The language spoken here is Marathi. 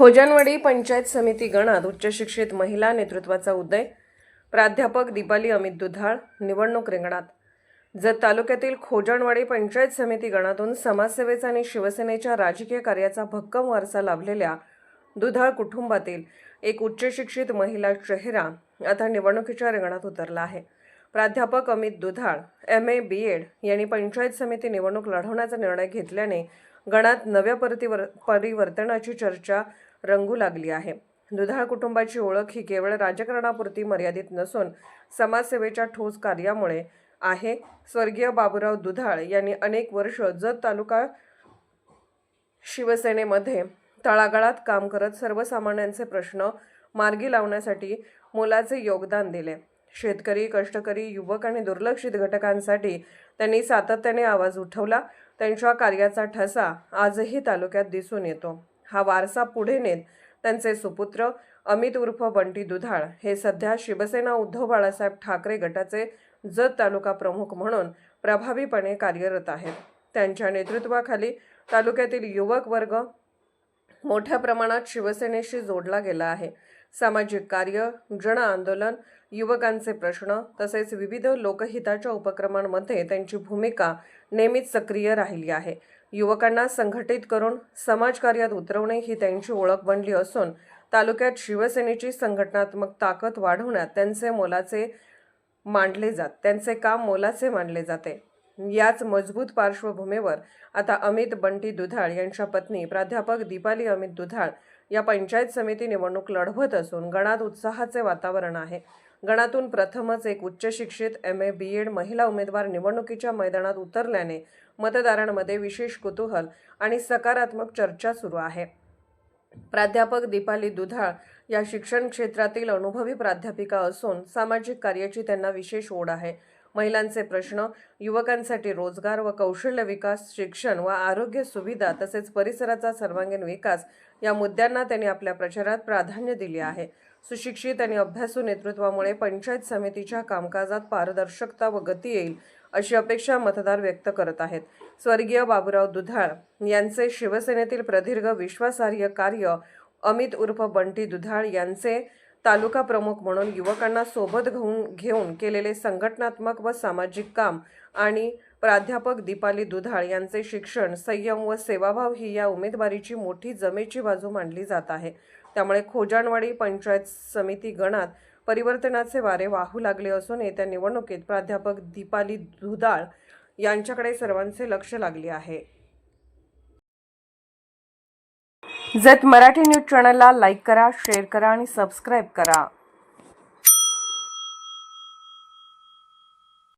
खोजनवडी पंचायत समिती गणात उच्च शिक्षित महिला नेतृत्वाचा उदय. प्राध्यापक दीपाली अमित दुधाळ निवडणूक रिंगणात. जत तालुक्यातील खोजानवाडी पंचायत समिती गणातून समाजसेवेचा आणि शिवसेनेच्या राजकीय कार्याचा भक्कम वारसा लाभलेल्या दुधाळ कुटुंबातील एक उच्च शिक्षित महिला चेहरा आता निवडणुकीच्या रिंगणात उतरला आहे. प्राध्यापक अमित दुधाळ एम ए बी एड यांनी पंचायत समिती निवडणूक लढवण्याचा निर्णय घेतल्याने गणात नव्या परिवर परिवर्तनाची चर्चा रंगू लागली आहे. दुधाळ कुटुंबाची ओळख ही केवळ राजकारणापुरती मर्यादित नसून समाजसेवेच्या ठोस कार्यामुळे आहे. स्वर्गीय बाबूराव दुधाळ यांनी अनेक वर्ष जत तालुका शिवसेनेमध्ये तळागाळात काम करत सर्वसामान्यांचे प्रश्न मार्गी लावण्यासाठी मोलाचे योगदान दिले. शेतकरी कष्टकरी युवक आणि दुर्लक्षित घटकांसाठी त्यांनी सातत्याने आवाज उठवला. त्यांच्या कार्याचा ठसा आजही तालुक्यात दिसून येतो. हा वारसा पुढे नेत त्यांचे सुपुत्र अमित उर्फ बंटी दुधाळ हे सध्या शिवसेना उद्धव बाळासाहेब ठाकरे गटाचे जत तालुका प्रमुख म्हणून प्रभावीपणे कार्यरत आहेत. त्यांच्या नेतृत्वाखाली तालुक्यातील युवक वर्ग मोठ्या प्रमाणात शिवसेनेशी जोडला गेला आहे. सामाजिक कार्य जन आंदोलन युवकांचे प्रश्न तसेच विविध लोकहिताच्या उपक्रमांमध्ये त्यांची भूमिका नेहमीच सक्रिय राहिली आहे. युवकांना संघटित करून समाजकार्यात उतरवणे ही त्यांची ओळख बनली असून तालुक्यात शिवसेनेची संघटनात्मक ताकद वाढवण्यात त्यांचे मोलाचे मांडले जात त्यांचे काम मोलाचे मानले जाते. याच मजबूत पार्श्वभूमीवर आता अमित बंटी दुधाळ यांच्या पत्नी प्राध्यापक दीपाली अमित दुधाळ या पंचायत समिती निवडणूक लढवत असून गणात उत्साहाचे वातावरण आहे. गणातून प्रथमच एक उच्च शिक्षित एम ए बी एड महिला उमेदवार निवडणुकीच्या मैदानात उतरल्याने मतदारांमध्ये विशेष कुतूहल आणि सकारात्मक चर्चा सुरू आहे. प्राध्यापक दीपाली दुधाळ या शिक्षण क्षेत्रातील अनुभवी प्राध्यापिका असून सामाजिक कार्याची त्यांना विशेष ओढ आहे. महिलांचे प्रश्न युवकांसाठी रोजगार व कौशल्य विकास शिक्षण व आरोग्य सुविधा तसेच परिसराचा सर्वांगीण विकास या मुद्द्यांना त्यांनी आपल्या प्रचारात प्राधान्य दिले आहे. सुशिक्षित आणि अभ्यासू नेतृत्वामुळे पंचायत समितीच्या कामकाजात पारदर्शकता व गती येईल अशी अपेक्षा मतदार व्यक्त करत आहेत. स्वर्गीय बाबूराव दुधाळ यांचे शिवसेनेतील प्रदीर्घ विश्वासार्ह कार्य अमित उर्फ बंटी दुधाळ यांचे तालुका प्रमुख म्हणून युवकांना सोबत घेऊन घेऊन केलेले संघटनात्मक व सामाजिक काम आणि प्राध्यापक दीपाली दुधाळ यांचे शिक्षण संयम व सेवाभाव ही या उमेदवारीची मोठी जमेची बाजू मांडली जात आहे. त्यामुळे खोजाणवाडी पंचायत समिती गणात परिवर्तनाचे वारे वाहू लागले असून येत्या निवडणुकीत प्राध्यापक दीपाली धुदाळ यांच्याकडे सर्वांचे लक्ष लागले आहे. जत मराठी न्यूज चॅनलला लाईक करा शेअर करा आणि सबस्क्राईब करा.